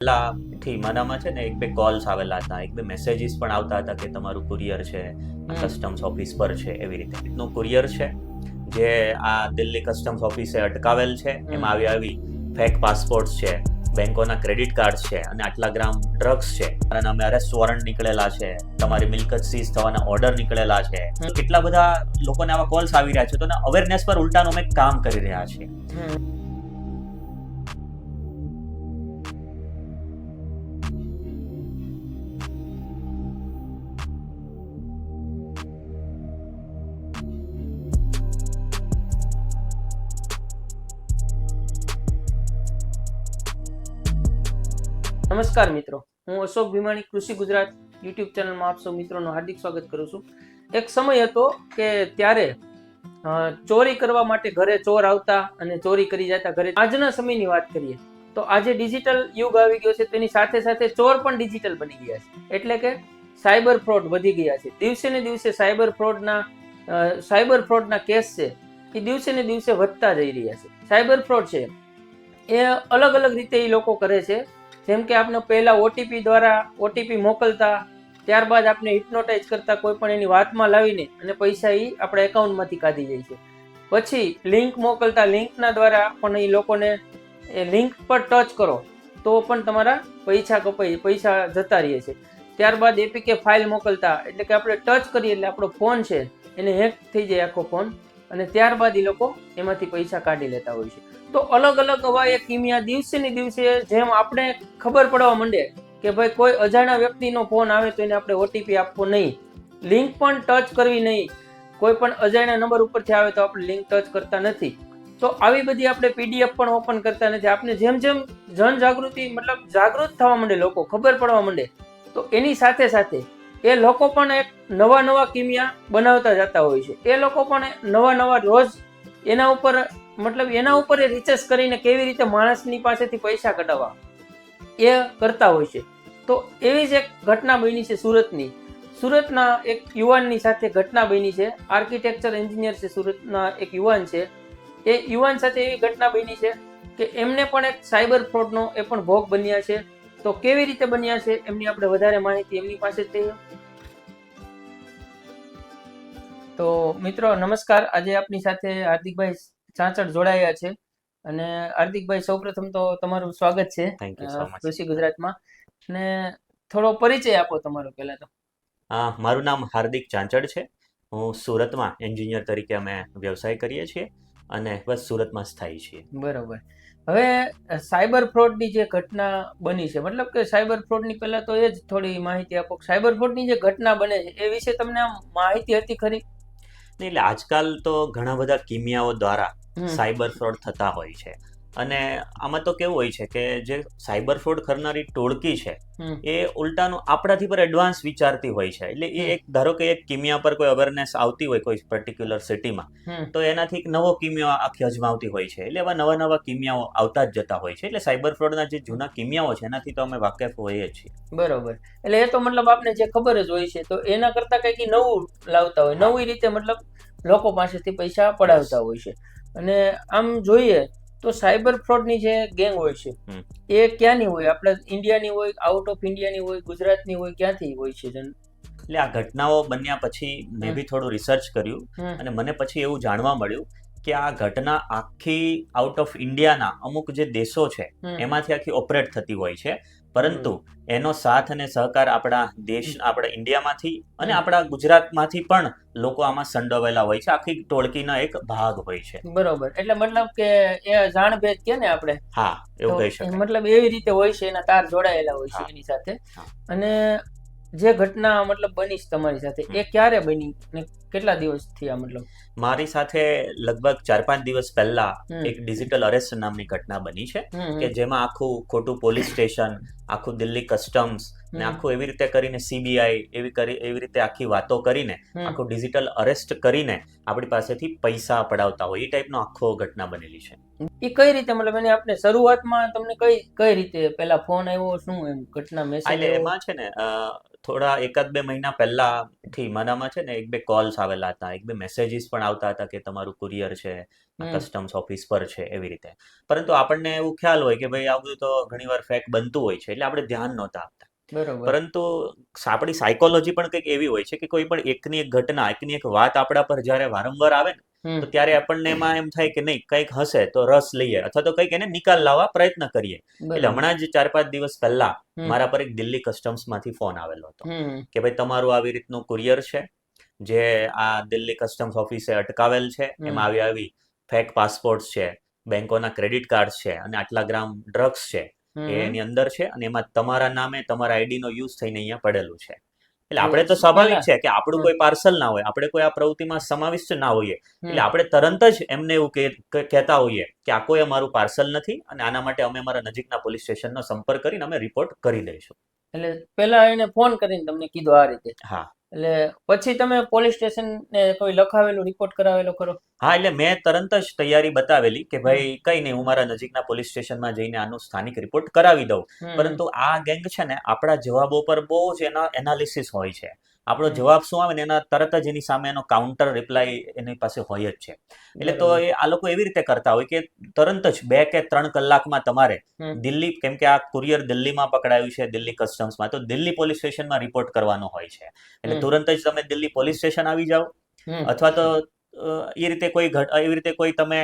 પહેલાથી મારામાં છે ને એક બે કોલ્સ આવેલા હતા. એક બે મેસેજીસ પણ આવતા હતા કે તમારું કુરિયર છે કસ્ટમ્સ ઓફિસ પર છે એવી રીતે. રીતનું કુરિયર છે જે આ દિલ્હી કસ્ટમ્સ ઓફિસે અટકાવેલ છે. એમાં આવી આવી ફેક પાસપોર્ટ છે બેંકોના ક્રેડિટ કાર્ડ છે અને આટલા ગ્રામ ડ્રગ્સ છે. અને અમે અરેસ્ટ વોરંટ નીકળેલા છે તમારી મિલકત સીઝ થવાના ઓર્ડર નીકળેલા છે. કેટલા બધા લોકોને આવા કોલ્સ આવી રહ્યા છે. તો અવેરનેસ પર ઉલટાનું અમે કામ કરી રહ્યા છીએ. નમસ્કાર મિત્રો. હું અશોક ભીમાણી, કૃષિ ગુજરાત યુટ્યુબ ચેનલમાં આપ સૌ મિત્રોનું હાર્દિક સ્વાગત કરું છું. એક સમય હતો કે ત્યારે ચોરી કરવા માટે ઘરે ચોર આવતા અને ચોરી કરી જતા ઘરે આજના સમયની વાત કરીએ, તો આજે ડિજિટલ યુગ આવી ગયો છે. તેની સાથે સાથે ચોર પણ ડિજિટલ બની ગયા છે. એટલે કે સાયબર ફ્રોડ વધી ગયા છે. દિવસે ને દિવસે સાયબર ફ્રોડના સાયબર ફ્રોડના કેસ છે એ દિવસે ને દિવસે વધતા જઈ રહ્યા છે. સાયબર ફ્રોડ છે. એ અલગ અલગ રીતે એ લોકો કરે છે. જેમ કે આપણે પહેલા ઓટીપી દ્વારા ઓટીપી મોકલતા, ત્યારબાદ આપણે હિપ્નોટાઇઝ કરતા કોઈ પણ એની વાતમાં લાવીને અને પૈસા એ આપણા એકાઉન્ટમાંથી કાઢી જાય છે. પછી લિંક મોકલતા લિંકના દ્વારા પણ એ લોકોને એ લિંક પર ટચ કરો, તો પણ તમારા પૈસા કપાઈ, પૈસા જતા રહે છે. ત્યારબાદ એપીકે ફાઇલ મોકલતા, એટલે કે આપણે ટચ કરીએ એટલે આપણો ફોન છે, એને હેક થઈ જાય આખો ફોન અને ત્યારબાદ એ લોકો એમાંથી પૈસા કાઢી લેતા હોય છે. તો અલગ અલગ આવા એ કિમિયા દિવસે ને દિવસે, જેમ આપણે ખબર પડવા માંડે કે ભાઈ કોઈ અજાણ્યા વ્યક્તિનો ફોન આવે તો એને આપણે ઓટીપી આપવો નહીં. લિંક પણ ટચ કરવી નહીં. કોઈ પણ અજાણ્યા નંબર ઉપરથી આવે તો આપણે લિંક ટચ કરતા નથી. તો આવી બધી આપણે પીડીએફ પણ ઓપન કરતા નથી. આપણે જેમ જેમ જનજાગૃતિ, મતલબ જાગૃત થવા માંડે લોકો, ખબર પડવા માંડે, તો એની સાથે સાથે એ લોકો પણ એક નવા નવા કિમિયા બનાવતા જતા હોય છે. એ લોકો પણ નવા નવા રોજ એના ઉપર મતલબ એના ઉપર એ કરીને કેવી રીતે માણસની પાસેથી પૈસા કઢાવવા? એ કરતા હોય છે. તો એવી જ એક ઘટના બની છે સુરતની. સુરતના એક યુવાનની સાથે ઘટના બની છે. આર્કિટેક્ચર એન્જિનિયર છે સુરતના એક યુવાન છે. એ યુવાન સાથે એવી ઘટના બની છે કે એમને પણ એક સાયબર ફ્રોડનો એ પણ ભોગ બન્યા છે. તો કેવી રીતે બન્યા છે એમની આપણે વધારે માહિતી એમની પાસે લઈએ તો મિત્રો, નમસ્કાર. આજે આપની સાથે હાર્દિકભાઈ ચાંચડ જોડાયા છે. અને હાર્દિકભાઈ સૌપ્રથમ તો તમારું સ્વાગત છે થેન્ક યુ સો મચ કૃષિ ગુજરાતમાં. અને થોડો પરિચય આપો તમારો પહેલા તો. હા મારું નામ હાર્દિક ચાંચડ છે. હું સુરતમાં એન્જિનિયર તરીકે અમે વ્યવસાય કરીએ છીએ અને બસ સુરતમાં સ્થાયી છીએ. બરોબર. હવે સાયબર ફ્રોડની જે ઘટના બની છે મતલબ કે સાયબર ફ્રોડની પહેલા તો એ જ થોડી માહિતી આપો. સાયબર ફ્રોડની જે ઘટના બને છે એ વિશે તમને માહિતી હતી ખરી? એટલે આજકાલ તો ઘણા બધા કિમિયાઓ દ્વારા સાયબર ફ્રોડ થતા હોય છે. અને આમાં તો કેવું હોય છે કે જે સાયબર ફ્રોડ કરનારી ટોળકી છે એ ઉલટાનું આપણાથી પર એડવાન્સ વિચારતી હોય છે. એટલે એ એક ધારો કે એક કિમિયા પર કોઈ અવેરનેસ આવતી હોય કોઈ પર્ટિક્યુલર સિટીમાં તો એનાથી એક નવો કિમિયા આખી અજમાવતી હોય છે. એટલે એવા નવા નવા કિમિયાઓ આવતા જ જતા હોય છે. એટલે સાયબર ફ્રોડના જે જૂના કિમિયાઓ છે એનાથી તો અમે વાકેફ હોઈએ છીએ. બરોબર. એટલે એ તો મતલબ આપને જે ખબર જ હોય છે તો એના કરતા કંઈક નવું લાવતા હોય. નવી રીતે મતલબ લોકો પાસેથી પૈસા પડાવતા હોય છે. અને આમ જોઈએ તો સાયબર ફ્રોડની જે ગેંગ હોય છે. એ ક્યાંની હોય? આપણે ઇન્ડિયાની હોય આઉટ ઓફ ઇન્ડિયાની હોય ગુજરાતની હોય ક્યાંથી હોય છે એટલે આ ઘટનાઓ બન્યા પછી મેં બી થોડું રિસર્ચ કર્યું અને મને પછી એવું જાણવા મળ્યું કે આ ઘટના આખી આઉટ ઓફ ઇન્ડિયાના અમુક જે દેશો છે એમાંથી આખી ઓપરેટ થતી હોય છે. પરંતુ એનો સાથ અને સહકાર આપણા દેશ આપણા ઇન્ડિયામાંથી અને આપણા ગુજરાતમાંથી પણ લોકો આમાં સંડોવાયેલા હોય છે. આખી ટોળકીનો એક ભાગ હોય છે. બરોબર. એટલે મતલબ કે એ જાણભેદ કે ને આપણે? હા એવું કહી શકાય. મતલબ એવી રીતે હોય છે એના તાર જોડાયેલા હોય છે એની સાથે. અને જે ઘટના મતલબ બની તમારી સાથે એ ક્યારે બની ને કેટલા દિવસ થયા મતલબ? મારી સાથે લગભગ ચાર પાંચ દિવસ પહેલા એક ડિજિટલ અરેસ્ટ નામની ઘટના બની છે. કે જેમાં આખું ખોટું પોલીસ સ્ટેશન આખું દિલ્હી કસ્ટમ્સ ને આખું એવી રીતે કરીને સીબીઆઈ એવી કરી એવી રીતે આખી વાતો કરીને. આખું ડિજિટલ અરેસ્ટ કરીને આપણી પાસેથી પૈસા પડાવતા હોય. એ ટાઈપનો આખો ઘટના બનેલી છે. એ કઈ રીતે? મતલબ એને આપણે શરૂઆતમાં તમને કઈ કઈ રીતે પેલા ફોન આવ્યો શું એમ? ઘટના મેસેજ એમાં છે ને થોડા એકાદ બે મહિના પહેલા થી મારામાં છે ને એક બે કોલ્સ આવેલા હતા એક બે મેસેજીસ પણ આવતા હતા કે તમારું કુરિયર છે કસ્ટમ્સ ઓફિસ પર છે એવી રીતે. પરંતુ આપણને એવું ખ્યાલ હોય કે ભાઈ આ બધું તો ઘણીવાર ફેક બનતું હોય છે એટલે આપણે ધ્યાન નહોતા આપતા. પરંતુ આપણી સાયકોલોજી પણ કંઈક એવી હોય છે કે કોઈ પણ એકની એક ઘટના એકની એક વાત આપણા પર જ્યારે વારંવાર આવે ને તો ત્યારે આપણને એમાં એમ થાય કે નહીં કંઈક હશે તો રસ લઈએ અથવા તો કંઈક એને નિકાલ લાવવા પ્રયત્ન કરીએ. એટલે હમણાં જ ચાર પાંચ દિવસ પહેલા મારા પર એક દિલ્હી કસ્ટમ્સમાંથી ફોન આવેલો હતો કે ભાઈ તમારું આવી રીતનું કુરિયર છે જે આ દિલ્હી કસ્ટમ્સ ઓફિસે અટકાવેલ છે એમાં આવી આવી ફેક પાસપોર્ટ છે બેંકોના ક્રેડિટ કાર્ડ છે અને આટલા ગ્રામ ડ્રગ્સ છે. એની અંદર છે અને એમાં તમારા નામે તમારા આઈડી નો યુઝ થઈને અહીંયા પડેલું છે. એટલે આપણે તો. સ્વાભાવિક છે કે આપણું કોઈ પાર્સલ ના હોય આપણે કોઈ આ પ્રવૃત્તિમાં સમાવિષ્ટ ના હોઈએ. એટલે આપણે તરત જ એમને એવું કહેતા હોઈએ કે આ કોઈ અમારું પાર્સલ નથી અને આના માટે અમે અમારા નજીકના પોલીસ સ્ટેશનનો સંપર્ક કરીને અમે રિપોર્ટ કરી દઈશું. એટલે પેલા એને ફોન કરીને તમને કીધું આ રીતે. હા. એટલે પછી તમે પોલીસ સ્ટેશન ને કોઈ લખાવેલું રિપોર્ટ કરાવેલો ખરો? હા એટલે મેં તરત જ તૈયારી બતાવેલી કે ભાઈ કઈ નહીં હું મારા નજીકના પોલીસ સ્ટેશનમાં જઈને આનું સ્થાનિક રિપોર્ટ કરાવી દઉં. પરંતુ આ ગેંગ છે ને આપણા જવાબો પર બહુ જ એના એનાલિસિસ હોય છે. આપણો જવાબ શું આવે ને એના તરત જ એની સામે એનો કાઉન્ટર રિપ્લાય એની પાસે હોય જ છે. એટલે તો એ આ લોકો એવી રીતે કરતા હોય કે તરત જ બે કે ત્રણ કલાકમાં તમારે દિલ્હી કેમ કે આ કુરિયર દિલ્હીમાં પકડાયું છે દિલ્હી કસ્ટમ્સમાં તો દિલ્હી પોલીસ સ્ટેશનમાં રિપોર્ટ કરવાનો હોય છે. એટલે તુરંત જ તમે દિલ્હી પોલીસ સ્ટેશન આવી જાઓ. અથવા તો એ રીતે કોઈ ઘટ એવી રીતે કોઈ તમે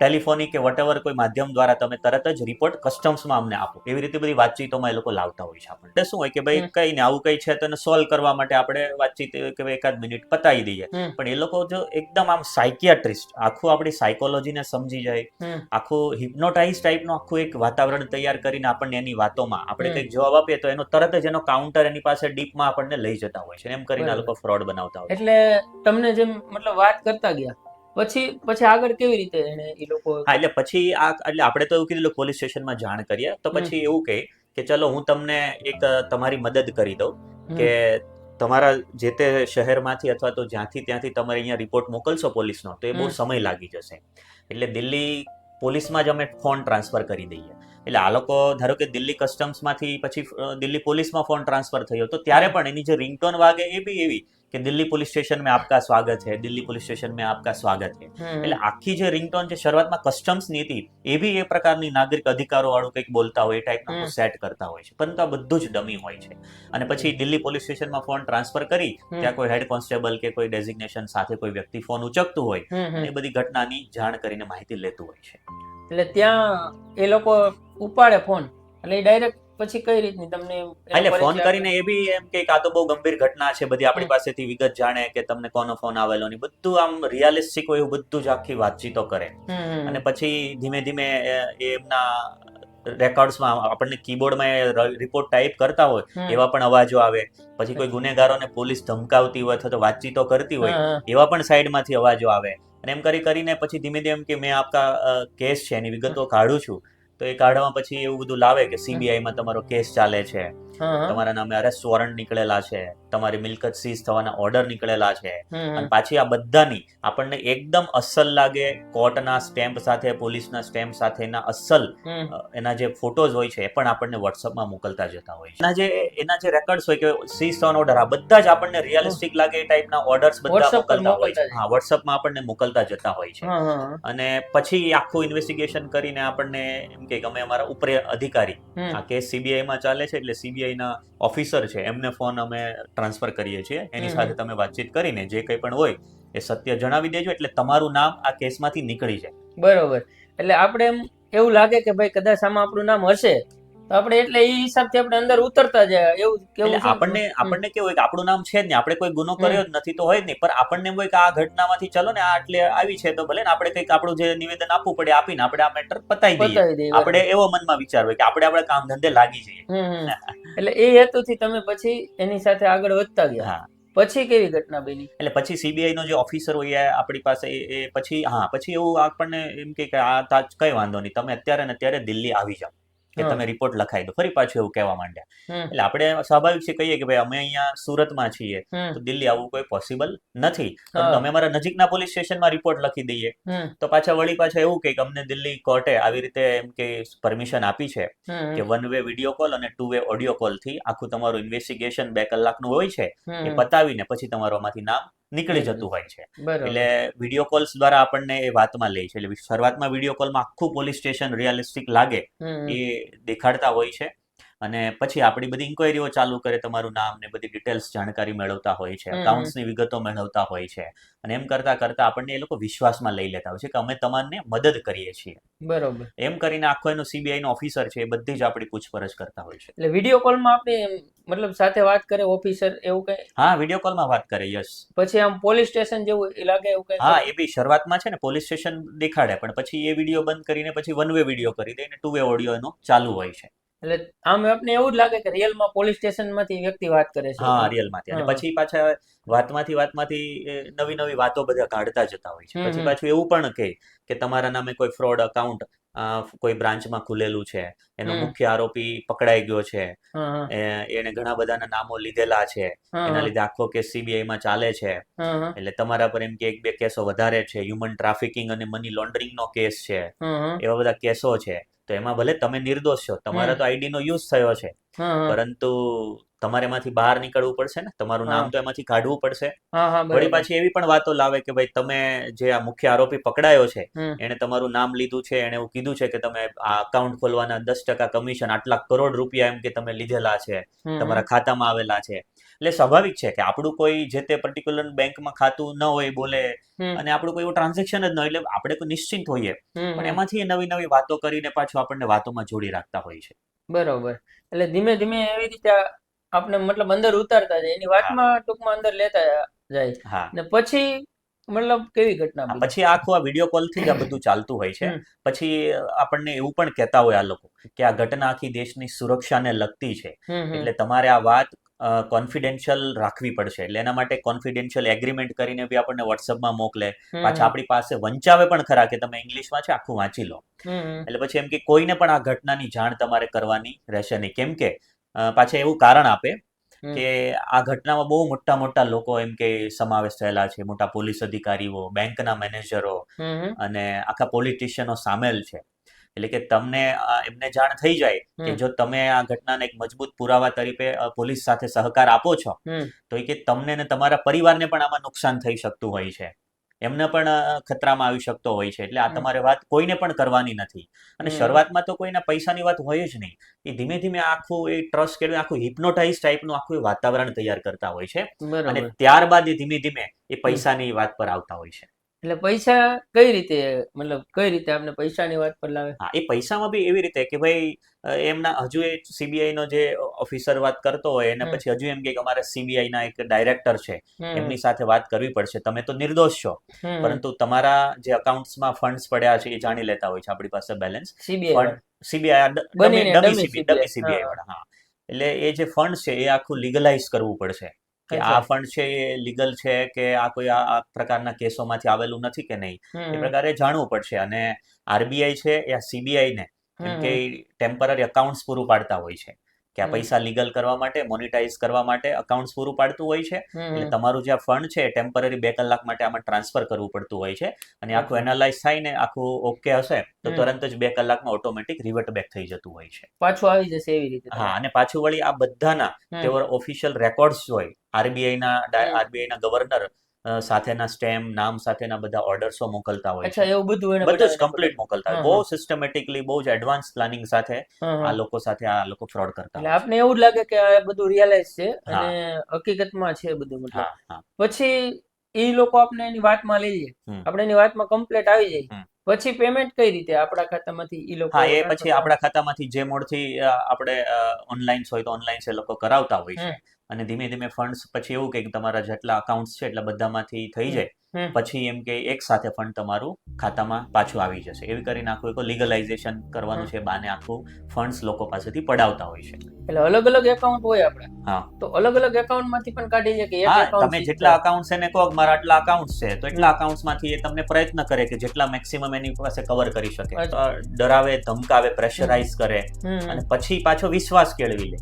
ટેલિફોનિક કે વટેવર કોઈ માધ્યમ દ્વારા તમે તરત જ રિપોર્ટ કસ્ટમ્સમાં અમને આપો. એવી રીતે બધી વાતચીતોમાં એ લોકો લાવતા હોય છે આપણને. શું હોય કે ભાઈ. કઈ ને આવું કઈ છે તો એને સોલ્વ કરવા માટે આપણે વાતચીત કે એકાદ મિનિટ પતાવી દઈએ. પણ એ લોકો જો એકદમ આમ સાયકિયાટ્રિસ્ટ આખું આપણી સાયકોલોજીને સમજી જાય. આખું હિપ્નોટાઇઝ ટાઈપનું આખું એક વાતાવરણ તૈયાર કરીને આપણને એની વાતોમાં આપણે કંઈક જવાબ આપીએ તો એનો તરત જ એનો કાઉન્ટર એની પાસે ડીપમાં આપણને લઈ જતા હોય છે. એમ કરીને આ લોકો ફ્રોડ બનાવતા હોય એટલે તમને જેમ મતલબ વાત કરતા ગયા. પછી પછી આગળ કેવી રીતે એને એ લોકો હા એટલે પછી આ એટલે આપણે તો એવું કીધું પોલીસ સ્ટેશનમાં જાણ કરીએ. તો પછી એવું કહે કે ચલો હું તમને એક તમારી મદદ કરી દઉં કે તમારા જે તે શહેરમાંથી અથવા તો જ્યાંથી ત્યાંથી તમારે અહીંયા રિપોર્ટ મોકલશો પોલીસનો તો એ બહુ સમય લાગી જશે. એટલે દિલ્હી પોલીસમાં જ અમે ફોન ટ્રાન્સફર કરી દઈએ. એટલે આ લોકો ધારો કે દિલ્હી કસ્ટમ્સમાંથી પછી દિલ્હી પોલીસમાં ફોન ટ્રાન્સફર થયો તો ત્યારે પણ એની જે રિંગટોન વાગે એ બી એવી કે દિલ્હી પોલીસ સ્ટેશન મેં આપકા સ્વાગત છે દિલ્હી પોલીસ સ્ટેશન મેં આપકા સ્વાગત છે એટલે આખી જે રિંગટોન જે શરૂઆતમાં કસ્ટમ્સની હતી એ બી એ પ્રકારની નાગરિક અધિકારો વાળું કંઈક બોલતા હોય એ ટાઈપનું સેટ કરતા હોય છે. પરંતુ આ બધું જ ડમી હોય છે. અને પછી દિલ્હી પોલીસ સ્ટેશનમાં ફોન ટ્રાન્સફર કરી ત્યાં કોઈ હેડ કોન્સ્ટેબલ કે કોઈ ડેઝિગ્નેશન સાથે કોઈ વ્યક્તિ ફોન ઉચકતું હોય એ બધી ઘટનાની જાણ કરીને માહિતી લેતું હોય છે. એટલે ત્યાં એ લોકો ઉપાડે ફોન એટલે ડાયરેક્ટ પછી કઈ રીતની તમને એટલે ફોન કરીને એ બી એમ કે આ તો બહુ ગંભીર ઘટના છે બધી આપણી. પાસેથી વિગત જાણે કે તમને કોનો ફોન આવેલો ને બધું આમ રિયાલિસ્ટિક હોય એવું બધું જ આખી વાતચીતો કરે. અને પછી ધીમે ધીમે એમના રેકોર્ડ્સમાં આપણને કીબોર્ડમાં રિપોર્ટ ટાઈપ કરતા હોય એવા પણ અવાજો આવે. પછી કોઈ ગુનેગારોને પોલીસ ધમકાવતી હોય અથવા તો વાતચીતો કરતી હોય. એવા પણ સાઈડમાંથી અવાજો આવે. અને એમ કરી કરીને પછી ધીમે ધીમે કે મેં આપકા કેસ છે એની વિગતો કાઢું છું. તો એ કાઢવામાં પછી એવું બધું લાવે કે સીબીઆઈમાં તમારો કેસ ચાલે છે. તમારા નામે અરેસ્ટ વોરંટ નીકળેલા છે તમારી મિલકત સીઝ થવાના ઓર્ડર નીકળેલા છે. અને પાછી આ બધાની આપણને એકદમ અસલ લાગે કોર્ટના સ્ટેમ્પ સાથે પોલીસના સ્ટેમ્પ સાથેના અસલ એના જે ફોટોઝ હોય છે એ પણ આપણને વોટ્સઅપમાં મોકલતા જતા હોય છે. એના જે એના જે રેકોર્ડ્સ હોય કે સીઝ થવાનો ઓર્ડર આ બધા જ આપણને રિયલિસ્ટિક લાગે એ ટાઈપના ઓર્ડર્સ બધા મોકલતા હોય છે. હા વોટ્સઅપમાં આપણને મોકલતા જતા હોય છે. અને પછી આખું ઇન્વેસ્ટિગેશન કરીને આપણને એમ કે અમે અમારા ઉપરે અધિકારી. આ કેસ સીબીઆઈમાં ચાલે છે એટલે સીબીઆઈના ઓફિસર છે એમને ફોન અમે ટ્રાન્સફર કરીએ છીએ. એની સાથે તમે વાતચીત કરીને જે કંઈ પણ હોય એ સત્ય જણાવી દેજો એટલે તમારું નામ આ કેસમાંથી નીકળી જાય. બરોબર. એટલે આપણે એમ એવું લાગે કે ભાઈ કદાચ આમાં આપણું નામ હશે તો આપણે એટલે એ હિસાબથી આપણે અંદર ઉતરતા જાય એવું કેવું? આપણને. આપણને કેવું કે આપણું નામ છે જ નહીં આપણે કોઈ ગુનો કર્યો જ નથી તો હોય જ નહીં પણ આપણને એમ હોય કે આ ઘટનામાંથી ચલો ને આ એટલે આવી છે તો ભલે ને આપણે કંઈક આપણું જે નિવેદન આપવું પડે આપીને આપણે આ મેટર પતાવી દઈએ. આપણે એવો મનમાં વિચાર હોય કે આપણે આપણા કામ ધંધે લાગી જઈએ. એટલે એ હેતુથી તમે પછી એની સાથે આગળ વધતા ગયા. હા. પછી કેવી ઘટના બની? એટલે પછી સીબીઆઈ નો જે ઓફિસર હોય આપણી પાસે એ પછી હા પછી એવું આપણને એમ કે કે આ કઈ વાંધો નહીં. તમે અત્યારે ને અત્યારે દિલ્હી આવી જાઓ. કે તમે રિપોર્ટ લખાઈ દો. ફરી પાછું એવું કહેવા માંડ્યા. એટલે આપણે સ્વાભાવિક છે કહીએ કે ભાઈ અમે અહીંયા સુરતમાં છીએ તો દિલ્હી આવવું કોઈ પોસિબલ નથી. અમે અમારા નજીકના પોલીસ સ્ટેશનમાં રિપોર્ટ લખી દઈએ. તો પાછા વળી પાછા એવું કે અમને દિલ્હી કોર્ટે આવી રીતે એમ કે પરમિશન આપી છે કે વન વે વીડિયો કોલ અને ટુ વે ઓડિયો કોલથી આખું તમારું ઇન્વેસ્ટિગેશન બે કલાકનું હોય છે એ પતાવીને પછી તમારું આમાંથી નામ નીકળી જતું હોય છે. એટલે વીડિયો કોલ્સ દ્વારા આપણને એ વાતમાં લે છે. એટલે શરૂઆતમાં વીડિયો કોલમાં આખું પોલીસ સ્ટેશન રિયાલિસ્ટિક લાગે એ દેખાડતા હોય છે. અને પછી આપણી બધી ઇન્ક્વાયરીઓ ચાલુ કરે તમારું નામ ને બધી ડિટેલ્સ જાણકારી મેળવતા હોય છે અકાઉન્ટ્સની વિગતો મેળવતા હોય છે. અને એમ કરતા કરતા આપણને એ લોકો વિશ્વાસમાં લઈ લેતા હોય છે કે અમે તમને મદદ કરીએ છીએ. બરોબર. એમ કરીને આખો એનો સીબીઆઈ નો ઓફિસર છે એ બધી જ આપણી પૂછપરછ કરતા હોય છે. એટલે વીડિયો કોલમાં આપણે મતલબ સાથે વાત કરે ઓફિસર એવું કઈ? હા વીડિયો કોલમાં વાત કરે યસ પછી આમ પોલીસ સ્ટેશન જેવું એ લાગે એવું કઈ? હા એ બી શરૂઆતમાં છે ને પોલીસ સ્ટેશન દેખાડે પણ પછી એ વીડિયો બંધ કરીને પછી વન વે વીડિયો કરી દે ને ટુ વે ઓડિયો એનો ચાલુ હોય છે. એટલે આમ આપને એવું જ લાગે કે રિયલમાં પોલીસ સ્ટેશનમાંથી વ્યક્તિ વાત કરે છે. હા રિયલમાંથી. અને પછી પાછા વાતમાંથી વાતમાંથી નવી નવી વાતો બધા કાઢતા જતા હોય છે. પછી પાછું એવું પણ કહે કે તમારા નામે કોઈ ફ્રોડ અકાઉન્ટ કોઈ બ્રાન્ચમાં ખુલેલું છે. એનો મુખ્ય આરોપી પકડાઈ ગયો છે. એને ઘણા બધાના નામો લીધેલા છે. એના લીધે આખો કેસ સીબીઆઈ માં ચાલે છે. એટલે તમારા પર એમ કે એક બે કેસો વધારે છે. હ્યુમન ટ્રાફિકિંગ અને મની લોન્ડરિંગ નો કેસ છે. એવા બધા કેસો છે. તો એમાં ભલે તમે નિર્દોષ છો તમારા તો આઈડી નો યુઝ થયો છે. પરંતુ તમારે એમાંથી બહાર નીકળવું પડશે ને તમારું નામ તો એમાંથી કાઢવું પડશે. વળી પાછી એવી પણ વાતો લાવે કે ભાઈ તમે જે આ મુખ્ય આરોપી પકડાયો છે એને એણે તમારું નામ લીધું છે એણે એવું કીધું છે કે તમે આ અકાઉન્ટ ખોલવાના દસ ટકા કમિશન આટલા કરોડ રૂપિયા એમ કે તમે લીધેલા છે તમારા ખાતામાં આવેલા છે. એટલે સ્વાભાવિક છે કે આપણું કોઈ જે તે પર્ટિક્યુલર બેંકમાં ખાતું ન હોય બોલે અને આપણું કોઈ એવું ટ્રાન્ઝેક્શન જ ન એટલે આપણે કોઈ નિશ્ચિંત હોઈએ. પણ એમાંથી નવી નવી વાતો કરીને પાછું આપણને વાતોમાં જોડી રાખતા હોય છે. બરોબર. એટલે ધીમે ધીમે એવી રીતે આપણે મતલબ અંદર ઉતારતા જાય. એની વાતમાં ટૂંકમાં અંદર લેતા જાય. હા. ને પછી મતલબ કેવી ઘટના પછી આખું આ વીડિયો કોલથી જ આ બધું ચાલતું હોય છે. પછી આપણને એવું પણ કહેતા હોય આ લોકો કે આ ઘટના આખી દેશની સુરક્ષાને લગતી છે. એટલે તમારે આ વાત કોન્ફિડેન્શિયલ રાખવી પડશે. એટલે એના માટે કોન્ફિડેન્શિયલ એગ્રીમેન્ટ કરીને બી આપણને વોટ્સઅપમાં મોકલે. પાછા આપણી પાસે વંચાવે પણ ખરા કે તમે ઇંગ્લિશમાં છે આખું વાંચી લો. એટલે પછી એમ કે કોઈને પણ આ ઘટનાની જાણ તમારે કરવાની રહેશે નહીં. કેમ કે પાછા એવું કારણ આપે કે આ ઘટનામાં બહુ મોટા મોટા લોકો એમ કે સમાવેશ થયેલા છે. મોટા પોલીસ અધિકારીઓ બેંકના મેનેજરો અને આખા પોલિટિશિયનો સામેલ છે. એટલે કે તમને એમને જાણ થઈ જાય કે જો તમે આ ઘટનાને એક મજબૂત પુરાવા તરીકે પોલીસ સાથે સહકાર આપો છો તો એ કે તમને ને તમારા પરિવારને પણ આમાં નુકસાન થઈ શકતું હોય છે. એમને પણ ખતરામાં આવી શકતો હોય છે. એટલે આ તમારે વાત કોઈને પણ કરવાની નથી. અને શરૂઆતમાં તો કોઈના પૈસાની વાત હોય જ નહીં. એ ધીમે ધીમે આખું એ ટ્રસ્ટ કે આખું હિપ્નોટાઇઝ ટાઈપનું આખું વાતાવરણ તૈયાર કરતા હોય છે. અને ત્યારબાદ એ ધીમે ધીમે એ પૈસાની વાત પર આવતા હોય છે. એટલે પૈસા કઈ રીતે મતલબ કઈ રીતે આપણે પૈસાની વાત પર લાવે? હા એ પૈસામાં બી એવી રીતે કે ભાઈ એમના હજુ એ સીબીઆઈ નો જે ઓફિસર વાત કરતો હોય એને પછી હજુ એમ કે અમારે સીબીઆઈ ના એક ડાયરેક્ટર છે એમની સાથે વાત કરવી પડશે. તમે તો નિર્દોષ છો. પરંતુ તમારા જે અકાઉન્ટ્સમાં ફંડ્સ પડ્યા છે એ જાણી લેતા હોય છે આપણી પાસે બેલેન્સ સીબીઆઈ બનીને ડમી સીબીઆઈ વાળા. હા. એટલે એ જે ફંડ છે એ આખું લીગલાઇઝ કરવું પડશે. કે આ ફંડ છે એ લીગલ છે કે આ કોઈ આ પ્રકારના કેસોમાંથી આવેલું નથી કે નહીં? એ પ્રકારે જાણવું પડશે. અને આરબીઆઈ છે એ સીબીઆઈ ને કે ટેમ્પરરી અકાઉન્ટ્સ પૂરું પાડતા હોય છે. કે આ પૈસા લીગલ કરવા માટે મોનિટાઈઝ કરવા માટે અકાઉન્ટ્સ પૂરું પાડતું હોય છે. એટલે તમારું જે આ ફંડ છે ટેમ્પરરી બે કલાક માટે આમાં ટ્રાન્સફર કરવું પડતું હોય છે. અને આખું એનાલાઇઝ થાય ને આખું ઓકે હશે તો તરત જ બે કલાકમાં ઓટોમેટિક રિવર્ટ બેક થઈ જતું હોય છે. પાછું આવી જશે એવી રીતે હા અને પાછું વળી આ બધાના તેઓ ઓફિશિયલ રેકોર્ડ્સ હોય આરબીઆઈ ના આરબીઆઈ ના ગવર્નર સાથેના સ્ટેમ્પ નામ સાથેના બધા ઓર્ડર્સો મોકલતા હોય અચ્છા એવું બધું એને બધું જ કમ્પ્લીટ મોકલતા. હોય. બહુ. સિસ્ટમેટિકલી બહુ જ એડવાન્સ પ્લાનિંગ સાથે. આ લોકો સાથે આ લોકો ફ્રોડ કરતા એટલે હોય આપને એવું લાગે કે આ બધું રિયલાઇઝ છે અને હકીકતમાં છે બધું મતલબ. પછી એ લોકો આપણે એની વાતમાં લઈ લે. આપણે એની વાતમાં કમ્પ્લેટ આવી જાય. પછી પેમેન્ટ કઈ રીતે આપણા ખાતામાંથી ઈ લોકો હા એ પછી આપણા ખાતામાંથી જે મોડથી આપણે ઓનલાઈન હોય તો ઓનલાઈન એ લોકો કરાવતા હોય છે. અને ધીમે ધીમે ફંડ્સ પછી એવું કે તમારા જેટલા અકાઉન્ટ્સ છે એટલા બધામાંથી થઈ જાય. પછી એમ કે એક સાથે ફંડ તમારું ખાતામાં પાછું આવી જશે. એવી કરીને આખું એક લીગલાઇઝેશન કરવાનું. છે બાને આખું ફંડ્સ લોકો પાસેથી પડાવતા હોય છે. એટલે અલગ અલગ એકાઉન્ટ હોય આપણે. હા. તો અલગ અલગ એકાઉન્ટમાંથી પણ કાઢી શકે હા તમે જેટલા અકાઉન્ટ્સ એને કહો મારા આટલા અકાઉન્ટ્સ છે તો એટલા અકાઉન્ટ્સમાંથી એ તમને પ્રયત્ન કરે કે જેટલા મેક્સિમમ એની પાસે કવર કરી શકે. ડરાવે ધમકાવે પ્રેશરાઇઝ કરે અને પછી પાછો વિશ્વાસ કેળવી લે.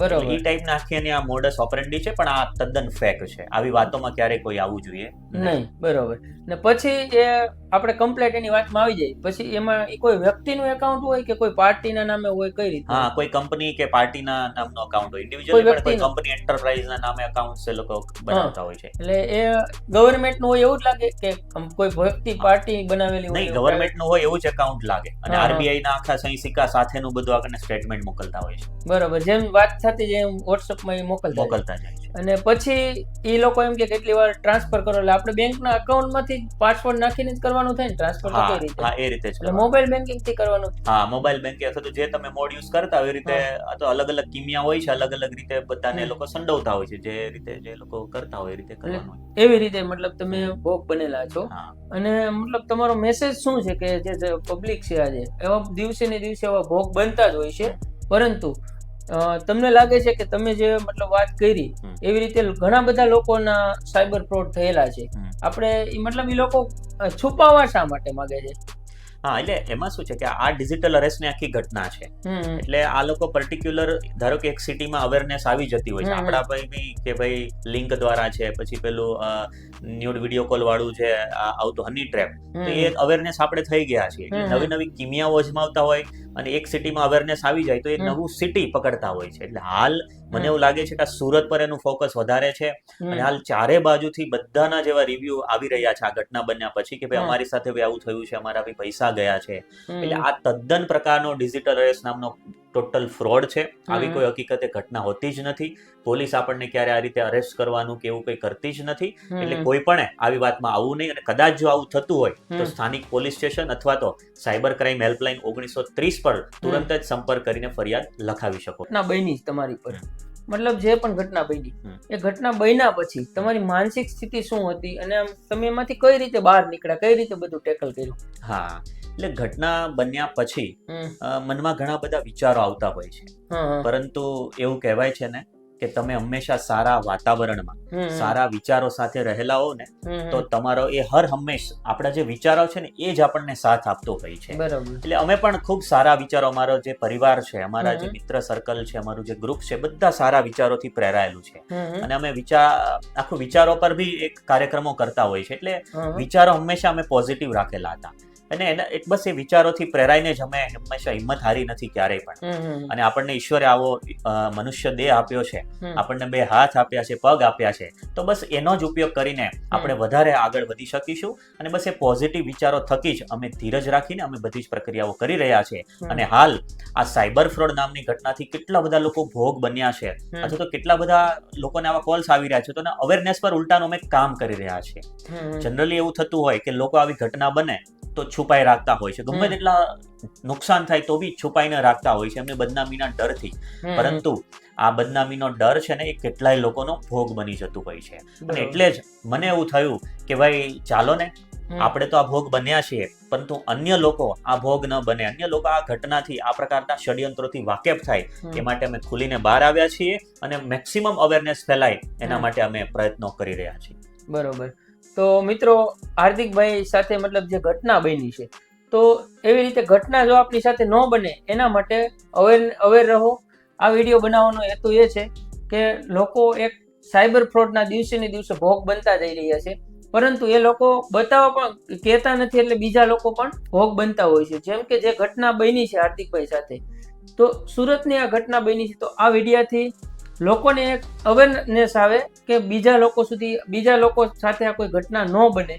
બરોબર. એ ટાઈપ નાખી અને આ મોડસ ઓપરેન્ડી છે પણ આ તદ્દન ફેક છે. આવી વાતોમાં ક્યારેય કોઈ આવવું જોઈએ નહીં બરોબર. ને પછી એ આપણે કમ્પ્લેટ એની વાતમાં આવી જાય. પછી એમાં કોઈ વ્યક્તિનું એકાઉન્ટ હોય કે કોઈ પાર્ટીના નામે હોય કઈ રીતે? હા કોઈ કંપની કે પાર્ટીના નામનો એકાઉન્ટ હોય. ઇન્ડિવિડ્યુઅલ પણ કોઈ કંપની એન્ટરપ્રાઇઝના નામે અકાઉન્ટ એ લોકો બનાવતા હોય છે. એટલે એ ગવર્મેન્ટનું હોય એવું જ લાગે કે કોઈ વ્યક્તિ પાર્ટી બનાવેલી હોય નહીં એવું ગવર્મેન્ટનું હોય એવું જ એકાઉન્ટ લાગે. અને. આરબીઆઈ ના આખા સહી સિક્કા સાથેનું બધું આપણને સ્ટેટમેન્ટ મોકલતા હોય છે. બરોબર. જેમ વાત થતી જેમ વોટ્સઅપમાં એ મોકલતા મોકલતા જાય છે. અને પછી એ લોકો એમ કે કેટલી વાર ટ્રાન્સફર કરો એટલે આપણે બેંકના અકાઉન્ટમાંથી પાસવર્ડ નાખીને જ કરવાનું થાય ને? ટ્રાન્સફર તો હા કઈ રીતે? હા એ રીતે છે મોબાઈલ બેન્કિંગથી કરવાનું. હા મોબાઈલ બેંકિંગ અથવા તો જે તમે મોડ યુઝ કરતા હોય એ રીતે તો અલગ અલગ કિમિયા હોય છે અલગ અલગ રીતે બધાને લોકો સંડોવતા હોય છે જે રીતે જે લોકો કરતા હોય એ રીતે કરવાનું એવી રીતે મતલબ તમે ભોગ બનેલા છો. અને મતલબ તમારો મેસેજ શું છે કે જે પબ્લિક છે આજે? એવા દિવસે ને દિવસે એવા ભોગ બનતા જ હોય છે. પરંતુ તમને લાગે છે કે તમે જે મતલબ વાત કરી એવી રીતે ઘણા બધા લોકોના સાયબર ફ્રોડ થયેલા છે. આપણે ઈ મતલબ એ લોકો છુપાવવા શા માટે માગે છે? હા એટલે એમાં શું છે કે આ ડિજિટલ અરેસ્ટની આખી ઘટના છે. એટલે આ લોકો પર્ટિક્યુલર ધારો કે એક સિટીમાં અવેરનેસ આવી જતી હોય છે. આપણા ભાઈ બી કે ભાઈ લિંક દ્વારા છે પછી પેલું ન્યૂડ વીડિયો કોલ વાળું છે આવતું હની ટ્રેપ તો એ અવેરનેસ આપણે થઈ ગયા છીએ નવી નવી કિમિયાઓ અજમાવતા હોય અને એક સિટીમાં અવેરનેસ આવી જાય તો એ નવું સિટી પકડતા હોય છે. એટલે હાલ મને એવું લાગે છે કે આ સુરત પર એનું ફોકસ વધારે છે અને હાલ ચારે બાજુથી બધાના જેવા રિવ્યુ આવી રહ્યા છે. આ ઘટના બન્યા પછી કે ભાઈ અમારી સાથે ભાઈ આવું થયું છે અમારા ભાઈ પૈસા ગયા છે. એટલે આ તદ્દન પ્રકારનો ડિજિટલ અરેસ્ટ નામનો ટોટલ ફ્રોડ છે. આવી કોઈ હકીકતે ઘટના હોતી જ નથી. પોલીસ આપણને ક્યારે આ રીતે અરેસ્ટ કરવાનું કે એવું કંઈ કરતી જ નથી. એટલે કોઈ પણ આવી વાતમાં આવું નહીં અને કદાચ જો આવું થતું હોય તો સ્થાનિક પોલીસ સ્ટેશન અથવા તો સાયબર ક્રાઇમ હેલ્પલાઇન ઓગણીસો ત્રીસ પર તુરંત જ સંપર્ક કરીને ફરિયાદ લખાવી શકો. ના બની તમારી પર. મતલબ જે પણ ઘટના બની એ ઘટના બન્યા પછી તમારી માનસિક સ્થિતિ શું હતી? અને તમે એમાંથી કઈ રીતે બહાર નીકળ્યા? કઈ રીતે બધું ટેકલ કર્યું? હા. એટલે ઘટના બન્યા પછી મનમાં ઘણા બધા વિચારો આવતા હોય છે. પરંતુ એવું કહેવાય છે ને કે તમે હંમેશા સારા વાતાવરણમાં સારા વિચારો સાથે રહેલા હો ને તો તમારો એ હર હંમેશ આપણા જે વિચારો છે ને એ જ આપણને સાથ આપતો હોય છે. એટલે અમે પણ ખૂબ સારા વિચારો અમારો જે પરિવાર છે અમારા જે મિત્ર સર્કલ છે અમારું જે ગ્રુપ છે બધા સારા વિચારોથી પ્રેરાયેલું છે. અને અમે વિચાર આખું વિચારો પર બી એક કાર્યક્રમો કરતા હોય છે. એટલે વિચારો હંમેશા અમે પોઝિટિવ રાખેલા હતા. અને એના એક બસ એ વિચારોથી પ્રેરાઈને જ અમે હંમેશા હિંમત હારી નથી ક્યારેય પણ. અને આપણને ઈશ્વરે આવો મનુષ્ય દેહ આપ્યો છે આપણને બે હાથ આપ્યા છે પગ આપ્યા છે તો બસ એનો જ ઉપયોગ કરીને આપણે વધારે આગળ વધી શકીશું અને બસ એ પોઝિટિવ વિચારો થકી જ અમે ધીરજ રાખીને અમે બધી જ પ્રક્રિયાઓ કરી રહ્યા છે. અને હાલ આ સાયબર ફ્રોડ નામની ઘટનાથી કેટલા બધા લોકો ભોગ બન્યા છે અથવા તો કેટલા બધા લોકોને આવા કોલ્સ આવી રહ્યા છે તો અવેરનેસ પર ઉલટાનું અમે કામ કરી રહ્યા છીએ. હમ. જનરલી એવું થતું હોય કે લોકો આવી ઘટના બને તો છુપાઈ રાખતા હોય છે. ગમે તેટલા નુકસાન થાય તો બી છુપાઈને રાખતા હોય છે. એમને બદનામીના ડરથી. પરંતુ આ બદનામીનો ડર છે ને એ કેટલાય લોકોનો ભોગ બની જતું હોય છે. અને એટલે જ મને એવું થયું કે ભાઈ ચાલો ને આપણે તો આ ભોગ બન્યા છીએ પરંતુ અન્ય લોકો આ ભોગ ન બને. અન્ય લોકો આ ઘટનાથી આ પ્રકારના ષડયંત્રોથી વાકેફ થાય. એ માટે અમે ખુલીને બહાર આવ્યા છીએ અને મેક્સિમમ અવેરનેસ ફેલાય. એના માટે અમે પ્રયત્નો કરી રહ્યા છીએ. બરોબર. તો મિત્રો, હાર્દિકભાઈ સાથે મતલબ જે ઘટના બની છે, તો એવી રીતે ઘટના જો આપણી સાથે ન બને, એના માટે અવેર અવેર રહો. આ વીડિયો બનાવવાનો હેતુ એ છે કે લોકો એક સાયબર ફ્રોડના દિવસે ને દિવસે ભોગ બનતા જઈ રહ્યા છે. પરંતુ એ લોકો બતાવવા પણ કહેતા નથી, એટલે બીજા લોકો પણ ભોગ બનતા હોય છે. જેમ કે જે ઘટના બની છે હાર્દિકભાઈ સાથે, તો સુરતની આ ઘટના બની છે, તો આ વિડીયાથી લોકોને એક અવેરનેસ આવે કે બીજા લોકો સુધી, બીજા લોકો સાથે આ કોઈ ઘટના ન બને.